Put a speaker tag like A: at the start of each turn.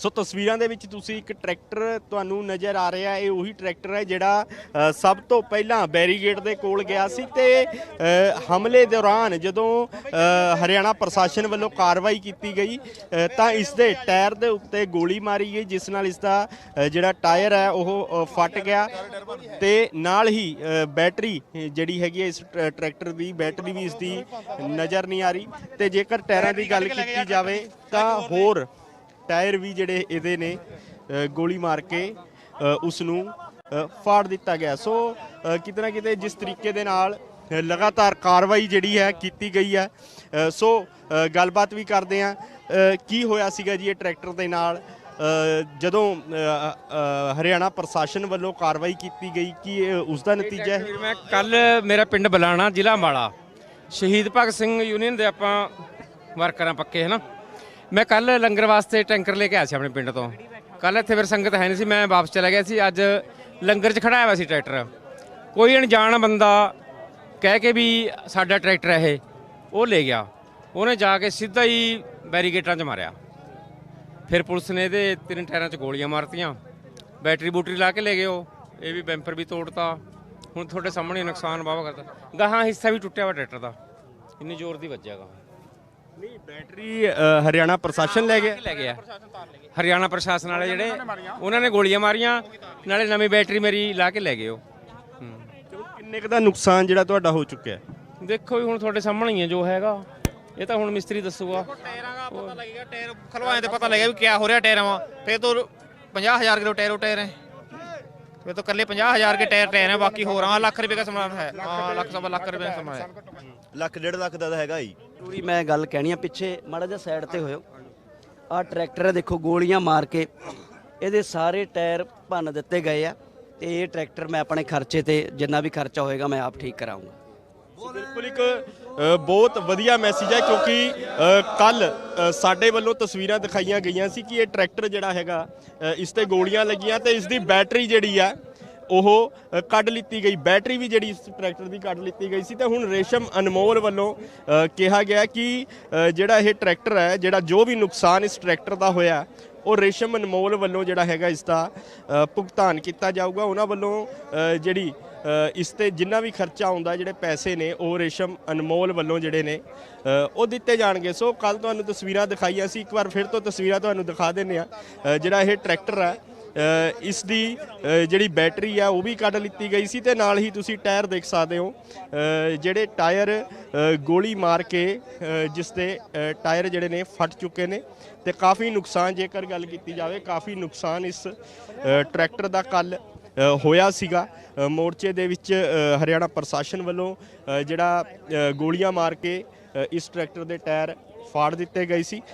A: ਸੋ ਤਸਵੀਰਾਂ ਦੇ ਵਿੱਚ ਤੁਸੀਂ ਇੱਕ ਟਰੈਕਟਰ ਤੁਹਾਨੂੰ ਨਜ਼ਰ ਆ ਰਿਹਾ ਇਹ ਉਹੀ ਟਰੈਕਟਰ ਹੈ ਜਿਹੜਾ ਸਭ ਤੋਂ ਪਹਿਲਾਂ ਬੈਰੀਗੇਟ ਦੇ ਕੋਲ ਗਿਆ ਸੀ ਤੇ ਹਮਲੇ ਦੌਰਾਨ ਜਦੋਂ ਹਰਿਆਣਾ ਪ੍ਰਸ਼ਾਸਨ ਵੱਲੋਂ ਕਾਰਵਾਈ ਕੀਤੀ ਗਈ ਤਾਂ ਇਸ ਦੇ ਟਾਇਰ ਦੇ ਉੱਤੇ ਗੋਲੀ ਮਾਰੀ ਗਈ ਜਿਸ ਨਾਲ ਇਸ ਦਾ ਜਿਹੜਾ ਟਾਇਰ ਹੈ ਉਹ ਅ, ਫਟ ਗਿਆ ਤੇ ਨਾਲ ਹੀ ਬੈਟਰੀ ਜਿਹੜੀ ਹੈਗੀ ਹੈ ਇਸ ਟਰੈਕਟਰ ਦੀ ਬੈਟਰੀ ਵੀ ਇਸ ਦੀ ਨਜ਼ਰ ਨਹੀਂ ਆ ਰਹੀ ਤੇ ਜੇਕਰ ਟਾਇਰਾਂ ਦੀ ਗੱਲ ਕੀਤੀ ਜਾਵੇ ਤਾਂ ਹੋਰ ਟਾਇਰ ਵੀ ਜਿਹੜੇ ਇਹਦੇ ਨੇ ਗੋਲੀ ਮਾਰ ਕੇ ਅ, ਉਸ ਨੂੰ ਫਾੜ ਦਿੱਤਾ ਗਿਆ। ਸੋ ਕਿਤੇ ਨਾ ਕਿਤੇ ਜਿਸ ਤਰੀਕੇ ਦੇ ਨਾਲ ਲਗਾਤਾਰ ਕਾਰਵਾਈ ਜਿਹੜੀ ਹੈ ਕੀਤੀ ਗਈ ਹੈ। ਸੋ ਗੱਲਬਾਤ ਵੀ ਕਰਦੇ ਆ ਕੀ ਹੋਇਆ ਸੀਗਾ ਜੀ ਇਹ ਟਰੈਕਟਰ ਦੇ ਨਾਲ? ਜਦੋਂ ਹਰਿਆਣਾ ਪ੍ਰਸ਼ਾਸਨ ਵੱਲੋਂ ਕਾਰਵਾਈ ਕੀਤੀ ਗਈ ਕਿ ਇਹ ਉਸ ਦਾ ਨਤੀਜਾ ਹੈ?
B: ਮੈਂ ਕੱਲ ਮੇਰਾ ਪਿੰਡ ਬਲਾਣਾ ਜ਼ਿਲ੍ਹਾ ਮਾਲਾ ਸ਼ਹੀਦ ਭਗਤ ਸਿੰਘ ਯੂਨੀਅਨ ਦੇ ਆਪਾਂ ਵਰਕਰਾਂ ਪੱਕੇ ਹੈ ਨਾ? ਮੈਂ ਕੱਲ ਲੰਗਰ ਵਾਸਤੇ ਟੈਂਕਰ ਲੈ ਕੇ ਆਇਆ ਸੀ ਆਪਣੇ ਪਿੰਡ ਤੋਂ। ਕੱਲ ਇੱਥੇ ਫਿਰ ਸੰਗਤ ਹੈ ਨਹੀਂ ਸੀ, ਮੈਂ ਵਾਪਸ ਚਲਾ ਗਿਆ ਸੀ। ਅੱਜ ਲੰਗਰ 'ਚ ਖੜਾਇਆ ਹੋਇਆ ਸੀ ਟਰੈਕਟਰ। ਕੋਈ ਅਣਜਾਣ ਬੰਦਾ ਕਹਿ ਕੇ ਵੀ ਸਾਡਾ ਟਰੈਕਟਰ ਹੈ ਇਹ, ਉਹ ਲੈ ਗਿਆ। ਉਹਨੇ ਜਾ ਕੇ ਸਿੱਧਾ ਹੀ ਬੈਰੀਗੇਟਾਂ 'ਚ ਮਾਰਿਆ। ਫਿਰ ਪੁਲਿਸ ਨੇ ਇਹਦੇ ਤਿੰਨ ਟਾਇਰਾਂ 'ਚ ਗੋਲੀਆਂ ਮਾਰਤੀਆਂ। ਬੈਟਰੀ ਬੂਟਰੀ ਲਾ ਕੇ ਲੈ ਗਏ ਉਹ। ਇਹ ਵੀ ਬੈਂਪਰ ਵੀ ਤੋੜਤਾ। ਹੁਣ ਤੁਹਾਡੇ ਸਾਹਮਣੇ ਨੁਕਸਾਨ ਵਾਵਾ ਕਰਦਾ ਗਾਹਾਂ ਹਿੱਸਾ ਵੀ ਟੁੱਟਿਆ ਵਾ ਟਰੈਕਟਰ ਦਾ। ਇੰਨੀ ਜ਼ੋਰ ਦੀ ਵੱਜਿਆ ਗਾ।
A: ਨਹੀਂ ਬੈਟਰੀ ਹਰਿਆਣਾ ਪ੍ਰਸ਼ਾਸਨ ਲੈ ਗਿਆ।
B: ਲੈ ਗਿਆ। ਹਰਿਆਣਾ ਪ੍ਰਸ਼ਾਸਨ ਵਾਲੇ ਜਿਹੜੇ ਉਹਨਾਂ ਨੇ ਗੋਲੀਆਂ ਮਾਰੀਆਂ ਨਾਲੇ ਨਵੀਂ ਬੈਟਰੀ ਮੇਰੀ ਲਾ ਕੇ ਲੈ ਗਏ ਉਹ।
A: ਕਿੰਨੇ ਕੁ ਨੁਕਸਾਨ ਜਿਹੜਾ ਤੁਹਾਡਾ ਹੋ ਚੁੱਕਿਆ
B: ਦੇਖੋ ਜੀ ਹੁਣ ਤੁਹਾਡੇ ਸਾਹਮਣੇ ਹੀ ਹੈ ਜੋ ਹੈਗਾ। ਇਹ ਤਾਂ ਹੁਣ ਮਿਸਤਰੀ ਦੱਸੂਗਾ।
C: ਟਾਇਰਾਂ ਦਾ ਪਤਾ ਲੱਗੇਗਾ ਟਾਇਰ ਖਲਵਾਏ ਤੇ ਪਤਾ ਲੱਗੇਗਾ ਵੀ ਕੀ ਹੋ ਰਿਹਾ ਟਾਇਰਾਂ ਵਾ। ਫੇਰ ਤੋਂ 50000 ਕਿਲੋ ਟਾਇਰ ਉਹ ਟਾਇਰ ਹੈ। ਫੇਰ ਤੋਂ ਕੱਲੇ 50000 ਕੇ ਟਾਇਰ ਟਾਇਰ ਹੈ ਬਾਕੀ ਹੋਰ ਹਾਂ ਲੱਖ ਰੁਪਏ ਦਾ ਸਮਾਨ ਹੈ। ਹਾਂ ਲੱਖ ਸਵਾ ਲੱਖ ਰੁਪਏ ਦਾ ਸਮਾਨ ਹੈ।
D: ਲੱਖ ਡੇਢ ਲੱਖ ਦਾ ਤਾਂ ਹੈਗਾ ਹੀ।
E: ਪੂਰੀ ਮੈਂ ਗੱਲ ਕਹਿਣੀ ਆ, ਪਿੱਛੇ ਮਾੜਾ ਜਿਹਾ ਸਾਈਡ ਤੇ ਹੋਇਓ। ਆਹ ਟਰੈਕਟਰ ਹੈ ਦੇਖੋ, ਗੋਲੀਆਂ ਮਾਰ ਕੇ ਇਹਦੇ ਸਾਰੇ ਟਾਇਰ ਭੰਨ ਦਿੱਤੇ ਗਏ ਆ ਤੇ ਇਹ ਟਰੈਕਟਰ ਮੈਂ ਆਪਣੇ ਖਰਚੇ ਤੇ ਜਿੰਨਾ ਵੀ ਖਰਚਾ ਹੋਏਗਾ ਮੈਂ ਆਪ ਠੀਕ ਕਰਾਉਂਗਾ
A: ਸੋ ਬਿਲਕੁਲ ਇੱਕ ਬਹੁਤ ਵਧੀਆ ਮੈਸੇਜ ਹੈ ਕਿਉਂਕਿ ਕੱਲ ਸਾਡੇ ਵੱਲੋਂ ਤਸਵੀਰਾਂ ਦਿਖਾਈਆਂ ਗਈਆਂ ਸੀ ਕਿ ਇਹ ਟਰੈਕਟਰ ਜਿਹੜਾ ਹੈਗਾ ਇਸ ਤੇ ਗੋਲੀਆਂ ਲੱਗੀਆਂ ਤੇ ਇਸ ਦੀ ਬੈਟਰੀ ਜਿਹੜੀ ਆ ਉਹ ਕੱਢ ਲਿੱਤੀ ਗਈ। ਬੈਟਰੀ ਵੀ ਜਿਹੜੀ ਇਸ ਟਰੈਕਟਰ ਦੀ ਕੱਢ ਲਿੱਤੀ ਗਈ ਸੀ, ਤੇ ਹੁਣ ਰੇਸ਼ਮ ਅਨਮੋਲ ਵੱਲੋਂ ਕਿਹਾ ਗਿਆ ਕਿ ਜਿਹੜਾ ਇਹ ਟਰੈਕਟਰ ਹੈ, ਜਿਹੜਾ ਜੋ ਵੀ ਨੁਕਸਾਨ ਇਸ ਟਰੈਕਟਰ ਦਾ ਹੋਇਆ, ਉਹ ਰੇਸ਼ਮ ਅਨਮੋਲ ਵੱਲੋਂ ਜਿਹੜਾ ਹੈਗਾ ਇਸ ਦਾ ਭੁਗਤਾਨ ਕੀਤਾ ਜਾਊਗਾ। ਉਹਨਾਂ ਵੱਲੋਂ ਜਿਹੜੀ ਇਸ ਤੇ ਜਿੰਨਾ ਵੀ ਖਰਚਾ ਆਉਂਦਾ, ਜਿਹੜੇ ਪੈਸੇ ਨੇ, ਉਹ ਰੇਸ਼ਮ ਅਨਮੋਲ ਵੱਲੋਂ ਜਿਹੜੇ ਨੇ ਉਹ ਦਿੱਤੇ ਜਾਣਗੇ। ਸੋ ਕੱਲ ਤੁਹਾਨੂੰ ਤਸਵੀਰਾਂ ਦਿਖਾਈਆਂ ਸੀ। ਇੱਕ ਵਾਰ ਫਿਰ ਤੋਂ ਤਸਵੀਰਾਂ ਤੁਹਾਨੂੰ ਦਿਖਾ ਦਿੰਨੇ ਆ ਜਿਹੜਾ ਇਹ ਟਰੈਕਟਰ ਹੈ ਇਸ ਦੀ ਜਿਹੜੀ ਬੈਟਰੀ ਆ, ਉਹ ਵੀ ਕੱਢ ਲਿੱਤੀ ਗਈ ਸੀ ਤੇ ਨਾਲ ਹੀ ਤੁਸੀਂ ਟਾਇਰ ਦੇਖ ਸਕਦੇ ਹੋ। ਜਿਹੜੇ ਟਾਇਰ ਗੋਲੀ ਮਾਰ ਕੇ ਜਿਸ ਦੇ ਟਾਇਰ ਜਿਹੜੇ ਨੇ, ਫਟ ਚੁੱਕੇ ਨੇ ਤੇ ਕਾਫੀ ਨੁਕਸਾਨ ਜੇਕਰ ਗੱਲ ਕੀਤੀ ਜਾਵੇ, ਕਾਫੀ ਨੁਕਸਾਨ ਇਸ ਟਰੈਕਟਰ ਦਾ ਕੱਲ ਹੋਇਆ ਸੀਗਾ। ਮੋਰਚੇ ਦੇ ਵਿੱਚ ਹਰਿਆਣਾ ਪ੍ਰਸ਼ਾਸਨ ਵੱਲੋਂ ਜਿਹੜਾ ਗੋਲੀਆਂ ਮਾਰ ਕੇ ਇਸ ਟਰੈਕਟਰ ਦੇ ਟਾਇਰ ਫਾੜ ਦਿੱਤੇ ਗਏ ਸੀ।